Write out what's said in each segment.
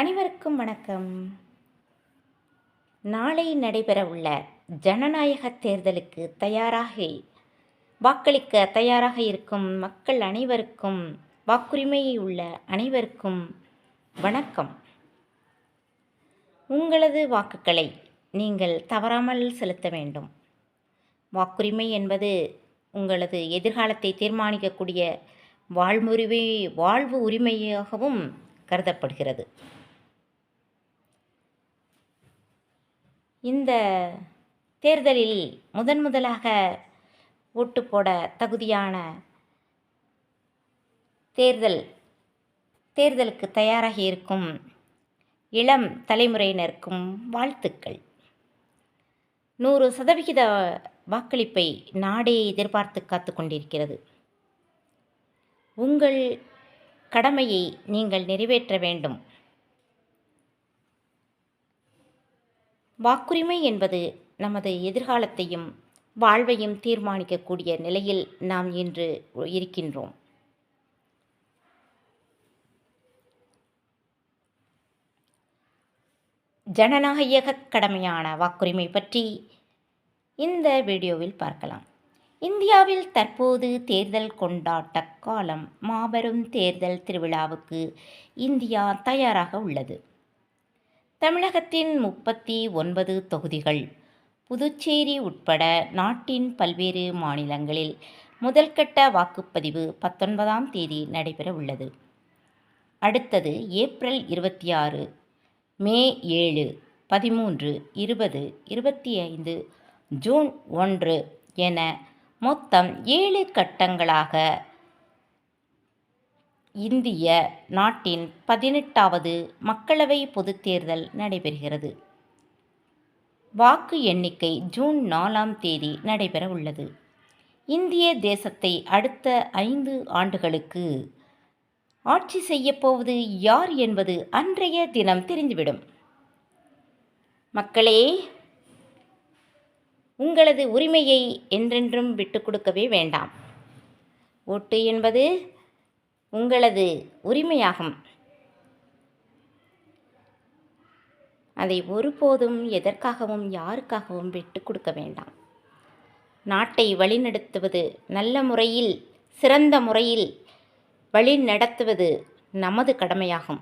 அனைவருக்கும் வணக்கம். நாளை நடைபெறவுள்ள ஜனநாயக தேர்தலுக்கு தயாராக வாக்களிக்க தயாராக இருக்கும் மக்கள் அனைவருக்கும் வாக்குரிமை உள்ள அனைவருக்கும் வணக்கம். உங்களது வாக்குகளை நீங்கள் தவறாமல் செலுத்த வேண்டும். வாக்குரிமை என்பது உங்களது எதிர்காலத்தை தீர்மானிக்கக்கூடிய வாழ்முறிவை வாழ்வு உரிமையாகவும் கருதப்படுகிறது. இந்த தேர்தலில் முதன் முதலாக ஓட்டு போட தகுதியான தேர்தல் தேர்தலுக்கு தயாராகி இருக்கும் இளம் தலைமுறையினருக்கும் வாழ்த்துக்கள். நூறு சதவிகித வாக்களிப்பை நாடே எதிர்பார்த்து காத்து கொண்டிருக்கிறது. உங்கள் கடமையை நீங்கள் நிறைவேற்ற வேண்டும். வாக்குரிமை என்பது நமது எதிர்காலத்தையும் வாழ்வையும் தீர்மானிக்கக்கூடிய நிலையில் நாம் இன்று இருக்கின்றோம். ஜனநாயக கடமையான வாக்குரிமை பற்றி இந்த வீடியோவில் பார்க்கலாம். இந்தியாவில் தற்போது தேர்தல் கொண்டாட்ட காலம் மாபெரும் தேர்தல் திருவிழாவுக்கு இந்தியா தயாராக உள்ளது. தமிழகத்தின் முப்பத்தி ஒன்பது தொகுதிகள். புதுச்சேரி உட்பட நாட்டின் பல்வேறு மாநிலங்களில் முதல்கட்ட வாக்குப்பதிவு பத்தொன்பதாம் தேதி நடைபெற உள்ளது அடுத்தது ஏப்ரல் இருபத்தி ஆறு மே ஏழு பதிமூன்று இருபது இருபத்தி ஐந்து ஜூன் ஒன்று என மொத்தம் ஏழு கட்டங்களாக இந்திய நாட்டின் பதினெட்டாவது மக்களவை பொதுத் தேர்தல் நடைபெறுகிறது. வாக்கு எண்ணிக்கை ஜூன் நாலாம் தேதி நடைபெற உள்ளது. இந்திய தேசத்தை அடுத்த ஐந்து ஆண்டுகளுக்கு ஆட்சி செய்யப்போவது யார் என்பது அன்றைய தினம் தெரிந்துவிடும். மக்களே உங்களது உரிமையை என்றென்றும் விட்டு கொடுக்கவே வேண்டாம். ஓட்டு என்பது உங்களது உரிமையாகும். அதை ஒருபோதும் எதற்காகவும் யாருக்காகவும் விட்டு கொடுக்க வேண்டாம். நாட்டை வழிநடத்துவது நல்ல முறையில் சிறந்த முறையில் வழி நடத்துவது நமது கடமையாகும்.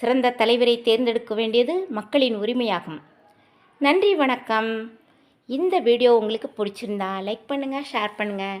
சிறந்த தலைவரை தேர்ந்தெடுக்க வேண்டியது மக்களின் உரிமையாகும். நன்றி வணக்கம். இந்த வீடியோ உங்களுக்கு பிடிச்சிருந்தா லைக் பண்ணுங்கள் ஷேர் பண்ணுங்கள்